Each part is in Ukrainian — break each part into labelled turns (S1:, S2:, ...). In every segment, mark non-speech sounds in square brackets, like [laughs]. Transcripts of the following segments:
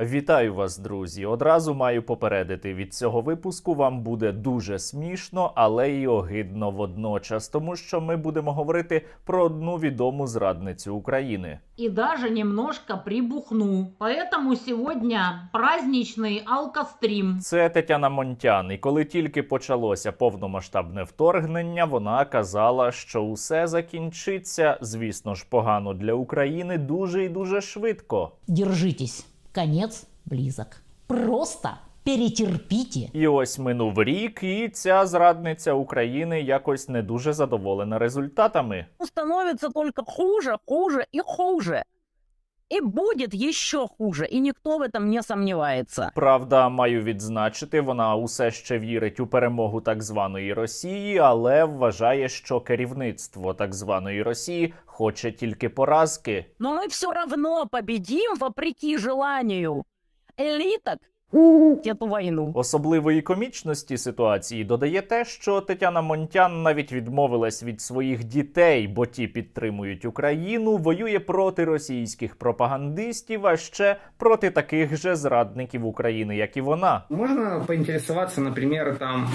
S1: Вітаю вас, друзі! Одразу маю попередити від цього випуску. Вам буде дуже смішно, але й огидно водночас, тому що ми будемо говорити про одну відому зрадницю України.
S2: и даже немножко прибухну. Поэтому сегодня праздничный алкострим.
S1: Це Тетяна Монтян. І коли тільки почалося повномасштабне вторгнення, вона казала, що усе закінчиться, звісно ж, погано для України дуже і дуже швидко.
S3: Держитесь, конец близок. Просто перетерпите.
S1: І ось минув рік, і ця зрадниця України якось не дуже задоволена результатами.
S4: Становиться только хуже, хуже і хуже. И будет еще хуже, и никто в этом не сомневается.
S1: Правда, маю відзначити, вона усе ще вірить у перемогу так званої Росії, але вважає, що керівництво так званої Росії хоче тільки поразки.
S4: Но мы все равно победим вопреки желанию элиток эту войну.
S1: Особливої комічності ситуації додає те, що Тетяна Монтян навіть відмовилась від своїх дітей, бо ті підтримують Україну, воює проти російських пропагандистів, а ще проти таких же зрадників України, як і вона.
S5: Можно поинтересоваться, например, там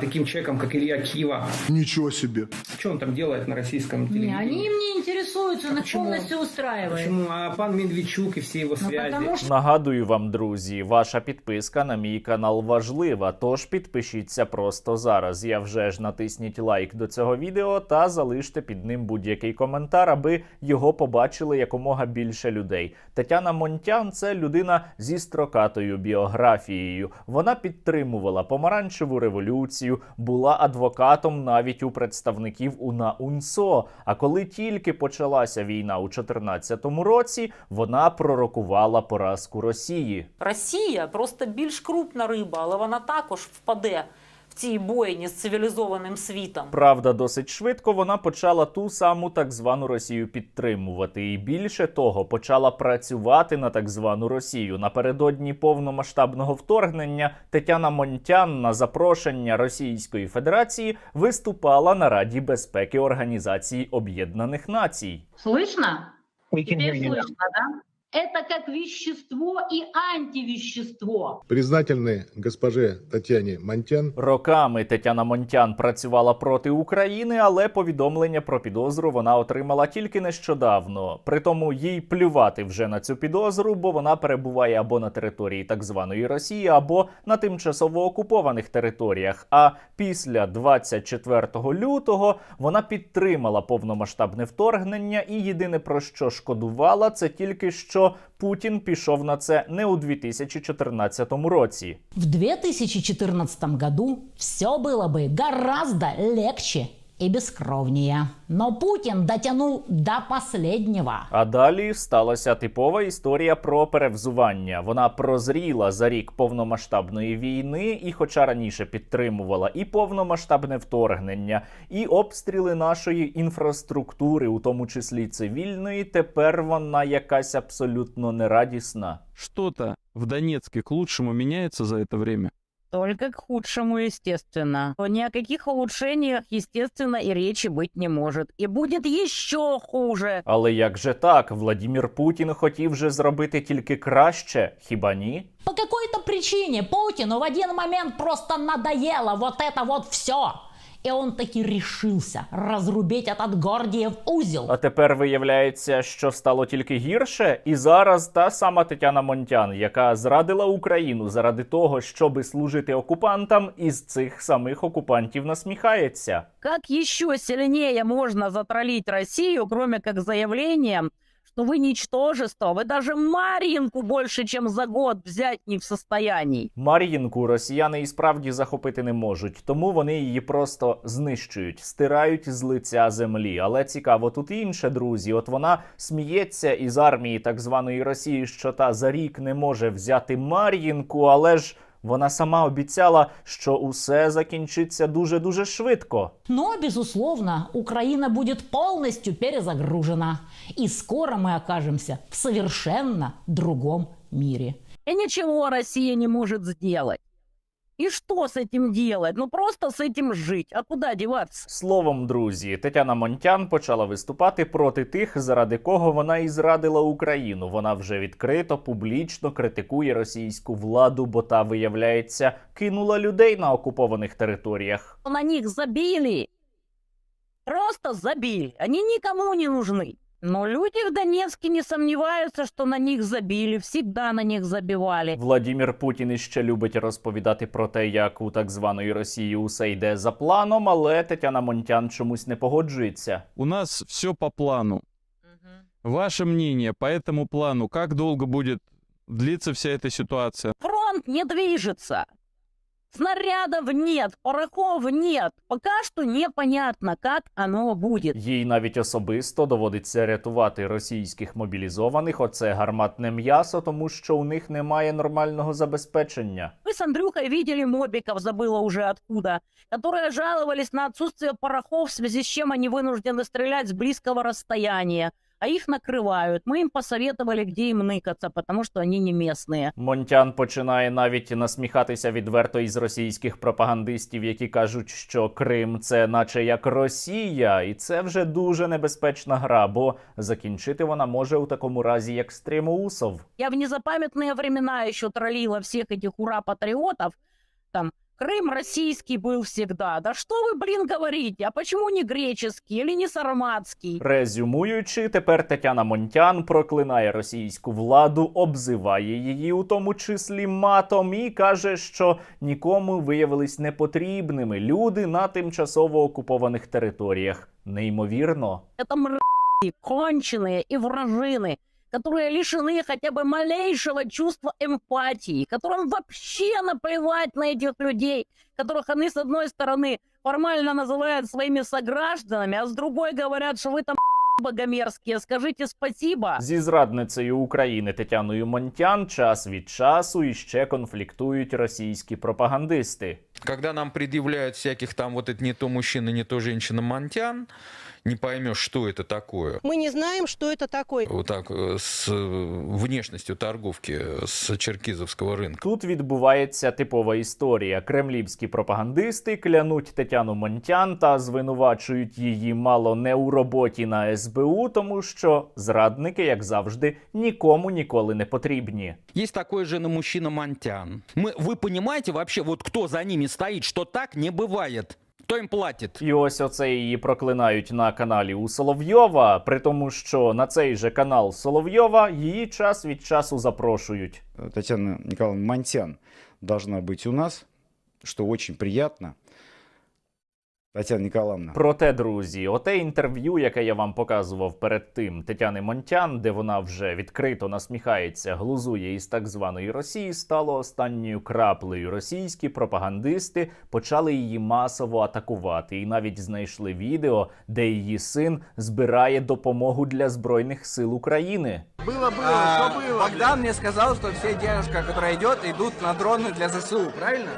S5: таким человеком, как Илья Кива.
S6: Ничего себе.
S5: Что он там делает на российском
S2: Не,
S5: телевидении?
S2: они им не интересуются, он их
S5: Почему?
S2: полностью устраивает.
S5: Почему? А пан Медведчук и все его
S2: Ну,
S5: связи.
S2: потому что
S1: Нагадую вам, друзі, ваша підписка на мій канал важлива, тож підпишіться просто зараз. Я вже ж натисніть лайк до цього відео та залиште під ним будь-який коментар, аби його побачили якомога більше людей. Тетяна Монтян це людина зі строкатою біографією. Вона підтримувала помаранчеву революцію, була адвокатом навіть у представників УНА УНСО. А коли тільки почалася війна у 2014 році, вона пророкувала поразку Росії.
S7: Росія просто більш крупна риба, але вона також впаде в цій бойні з цивілізованим світом.
S1: Правда, досить швидко вона почала ту саму так звану Росію підтримувати, і більше того, почала працювати на так звану Росію. Напередодні повномасштабного вторгнення Тетяна Монтян на запрошення Російської Федерації виступала на Раді безпеки Організації Об'єднаних Націй.
S2: Слышно? Слышно, да? Это как вещество и антивещество.
S6: Признательны госпоже Татьяне Монтян
S1: Роками Тетяна Монтян працювала проти України, але повідомлення про підозру вона отримала тільки нещодавно. Притому їй плювати вже на цю підозру, бо вона перебуває або на території так званої Росії, або на тимчасово окупованих територіях. А після 24 лютого вона підтримала повномасштабне вторгнення, і єдине про що шкодувала, це тільки що Путін пішов на це не у 2014 році.
S3: В 2014 году все було би гораздо легче и бескровнее. Но Путин дотянул до последнего.
S1: А далі сталася типова історія про перевзування. Вона прозріла за рік повномасштабної війни, і, хоча раніше підтримувала і повномасштабне вторгнення, і обстріли нашої інфраструктури, у тому числі цивільної, тепер вона якась абсолютно нерадісна.
S8: Что-то в Донецке к лучшему меняется за это время?
S4: Только к худшему, естественно. Ни о каких улучшениях, естественно, и речи быть не может. И будет еще хуже.
S1: Але як же так? Владимир Путін хотів же зробити тільки краще, хіба ні?
S3: По какой-то причине Путину в один момент просто надоело вот это вот все. И он таки решился разрубить этот Гордиев узел.
S1: А тепер виявляється, що стало тільки гірше, і зараз та сама Тетяна Монтян, яка зрадила Україну заради того, щоби служити окупантам, із цих самих окупантів насміхається.
S4: Как еще сильнее можно затроллить Россию, кроме как заявлением, что вы ничтожество, вы даже Маринку больше, чем за год взять не в состоянии.
S1: Мар'їнку росіяни і справді захопити не можуть, тому вони її просто знищують, стирають з лиця землі. Але цікаво тут інше, друзі. От вона сміється із армії так званої Росії, що та за рік не може взяти Мар'їнку, але ж. Вона сама обіцяла, що усе закінчиться дуже дуже швидко.
S3: Но, безусловно, Украина будет полностью перезагружена. И скоро мы окажемся в совершенно другом мире.
S4: И ничего Россия не может сделать. И что с этим делать? Ну просто с этим жить. А куда деваться?
S1: Словом, друзі, Тетяна Монтян почала виступати проти тих, заради кого вона і зрадила Україну. Вона вже відкрито, публічно критикує російську владу, бо та, виявляється, кинула людей на окупованих територіях.
S4: На них забили. Просто забили. Они никому не нужны. Но люди в Донецке не сомневаются, что на них забили. Всегда на них забивали.
S1: Владімір Путін іще любить розповідати про те, як у так званої Росії усе йде за планом, але Тетяна Монтян чомусь не погоджується.
S8: У нас все по плану. Ваше мнение по этому плану, как долго будет длиться вся эта ситуация?
S4: Фронт не движется. Снарядов нет, порохов нет. Пока что непонятно, как оно будет.
S1: Їй навіть особисто доводиться рятувати російських мобілізованих. Оце гарматне м'ясо, тому що у них немає нормального забезпечення.
S4: Мы с Андрюхой видели мобиков, забыла уже откуда, которые жаловались на отсутствие порохов, в связи с чем они вынуждены стрелять с близкого расстояния. А их накрывают. Мы им посоветовали, где им ныкаться, потому что они не местные.
S1: Монтян починає навіть насміхатися відверто із російських пропагандистів, які кажуть, що Крим це наче як Росія, і це вже дуже небезпечна гра, бо закінчити вона може у такому разі як Стремоусов.
S4: Я в незапамятные времена еще троллила всех этих ура-патриотов. Там, Крым российский был всегда. Да что вы, блин, говорите? А почему не греческий или не сарматский?
S1: Резюмуючи, тепер Тетяна Монтян проклинає російську владу, обзиває її, у тому числі матом, і каже, що нікому виявились непотрібними люди на тимчасово окупованих територіях. Неймовірно.
S4: Это мрази, конченые и вражины, которые лишены хотя бы малейшего чувства эмпатии, которым вообще наплевать на этих людей, которых они, с одной стороны, формально называют своими согражданами, а с другой говорят, что вы там [laughs] богомерзкие, скажите спасибо.
S1: Зі зрадницею України Тетяною Монтян час від часу іще конфліктують російські пропагандисти.
S9: Когда нам предъявляют всяких там вот это не то мужчина, не то женщина Монтян, не поймешь, что это такое.
S10: Мы не знаем, что это такое.
S9: Вот так э, с э, внешностью торговки э, с черкизовского рынка.
S1: Тут відбувається типова історія. Кремлівські пропагандисти клянуть Тетяну Монтян та звинувачують її мало не у роботі на СБУ, тому що зрадники, як завжди, нікому ніколи не потрібні.
S11: Есть такой же на мужчина Монтян. Мы, вы понимаете вообще, вот кто за ними стоит, что так не бывает? Кто їм платить?
S1: І ось оце її проклинають на каналі у Соловйова, при тому, що на цей же канал Соловйова її час від часу запрошують.
S12: Тетяна Ніколаївна Мантян должна бути у нас, що очень приятно. Татьяна Николаевна.
S1: Проте, друзі, оте інтерв'ю, яке я вам показував перед тим Тетяни Монтян, де вона вже відкрито насміхається, глузує із так званої Росії, стало останньою краплею. Російські пропагандисти почали її масово атакувати, і навіть знайшли відео, де її син збирає допомогу для збройних сил України.
S5: Было, было, что было? Богдан мне сказал, что все девушка, которая идет, идут на дроны для ЗСУ, правильно?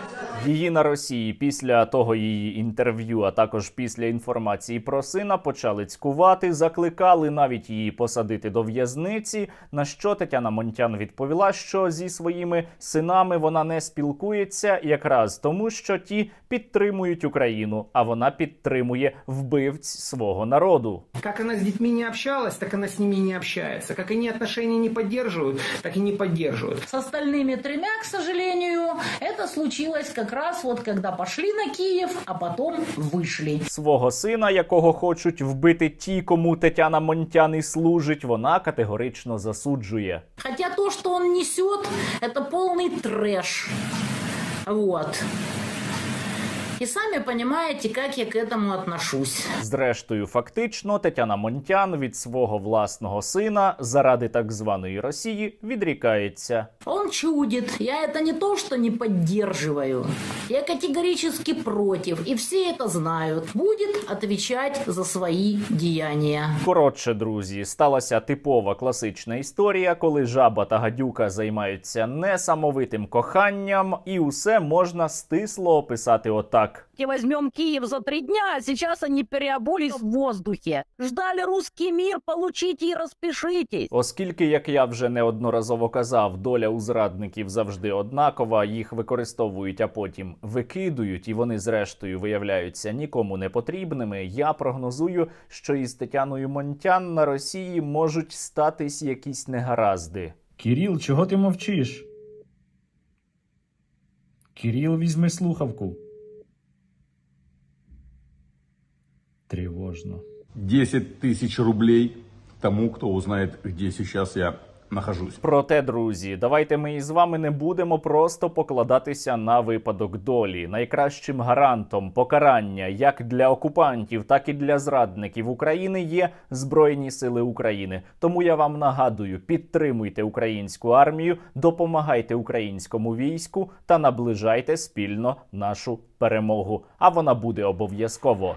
S1: Її на Росії після того її інтерв'ю, а також після інформації про сина, почали цькувати, закликали навіть її посадити до в'язниці. На що Тетяна Монтян відповіла, що зі своїми синами вона не спілкується, якраз тому, що ті підтримують Україну, а вона підтримує вбивць свого народу.
S5: Как она с детьми не общалась, так она с ними не общается. Как они отношения не поддерживают, так и не поддерживают.
S3: С остальными тремя, к сожалению, это случилось как раз вот когда пошли на Киев, а потом вышли.
S1: Свого сина, якого хочуть вбити ті, кому Тетяна Монтян і служить, вона категорично засуджує.
S3: Хотя то, что он несет, это полный трэш. Вот. И сами понимаете, как я к этому отношусь.
S1: Зрештою, фактично, Тетяна Монтян від свого власного сина заради так званої Росії відрікається.
S3: Он чудит. Я это не то, что не поддерживаю. Я категорически против. И все это знают. Будет отвечать за свои деяния.
S1: Коротше, друзі, сталася типова класична історія, коли жаба та гадюка займаються несамовитим коханням, і усе можна стисло описати отак. так.
S4: И возьмем Киев за три дня, а сейчас они переобулись в воздухе. Ждали русский мир, получите и распишитесь.
S1: Оскільки, як я вже неодноразово казав, доля у зрадників завжди однакова, їх використовують, а потім викидують, і вони зрештою виявляються нікому не потрібними. Я прогнозую, що із Тетяною Монтян на Росії можуть статись якісь негаразди.
S13: Кирил, чого ти мовчиш? Кирил, візьми слухавку. Тривожно.
S14: 10 тысяч рублей тому, кто узнает, где сейчас я нахожусь.
S1: Проте, друзі, давайте ми із вами не будемо просто покладатися на випадок долі. Найкращим гарантом покарання як для окупантів, так і для зрадників України є Збройні Сили України. Тому я вам нагадую: підтримуйте українську армію, допомагайте українському війську та наближайте спільно нашу перемогу. А вона буде обов'язково.